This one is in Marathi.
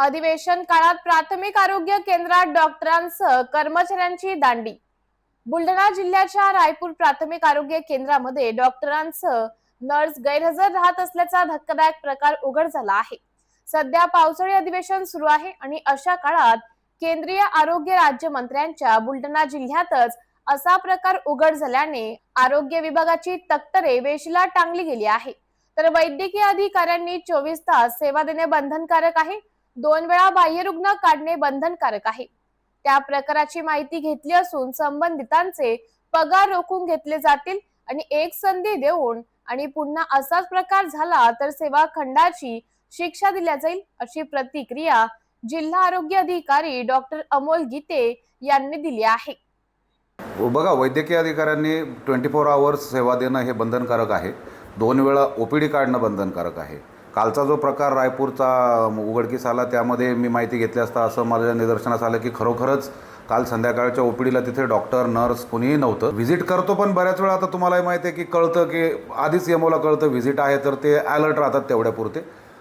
अधिवेशन काळात प्राथमिक आरोग्य केंद्रात डॉक्टरांसह कर्मचाऱ्यांची दांडी. बुलढाणा जिल्ह्याच्या रायपूर प्राथमिक आरोग्य केंद्रामध्ये डॉक्टरांसह नर्स गैरहजर राहत असल्याचा धक्कादायक प्रकार उघड झाला आहे. सध्या पावसाळी अधिवेशन सुरू आहे आणि अशा काळात केंद्रीय आरोग्य राज्यमंत्र्यांच्या बुलढाणा जिल्ह्यातच असा प्रकार उघड झाल्याने आरोग्य विभागाची तक्तरे वेशीला टांगली गेली आहे. तर वैद्यकीय अधिकाऱ्यांनी चोवीस तास सेवा देणे बंधनकारक आहे. दोन वेळा बाह्यरुग्ण काढणे बंधनकारक आहे. त्या प्रकाराची माहिती घेतली असून संबंधितांचे पगार रोखून घेतले जातील आणि एक संधी देऊन आणि पुन्हा असाच प्रकार झाला तर सेवा खंडाची शिक्षा दिल्या जाईल अशी प्रतिक्रिया जिल्हा आरोग्य अधिकारी डॉक्टर अमोल गीते यांनी दिली आहे. हो, बघा वैद्यकीय अधिकाऱ्यांनी ट्वेंटी फोर आवर्स सेवा देणं हे बंधनकारक आहे. दोन वेळा ओ पी डी काढणं बंधनकारक आहे. कालचा जो प्रकार रायपूरचा उघडकीस आला त्यामध्ये मी माहिती घेतली असता असं माझ्या निदर्शनास आलं की खरोखरच काल संध्याकाळच्या ओ पी डीला तिथे डॉक्टर नर्स कुणीही नव्हतं. व्हिजिट करतो पण बऱ्याच वेळा आता तुम्हालाही माहिती आहे की कळतं की आधीच यमोला कळतं व्हिजिट आहे तर ते अलर्ट राहतात तेवढ्यापुरते.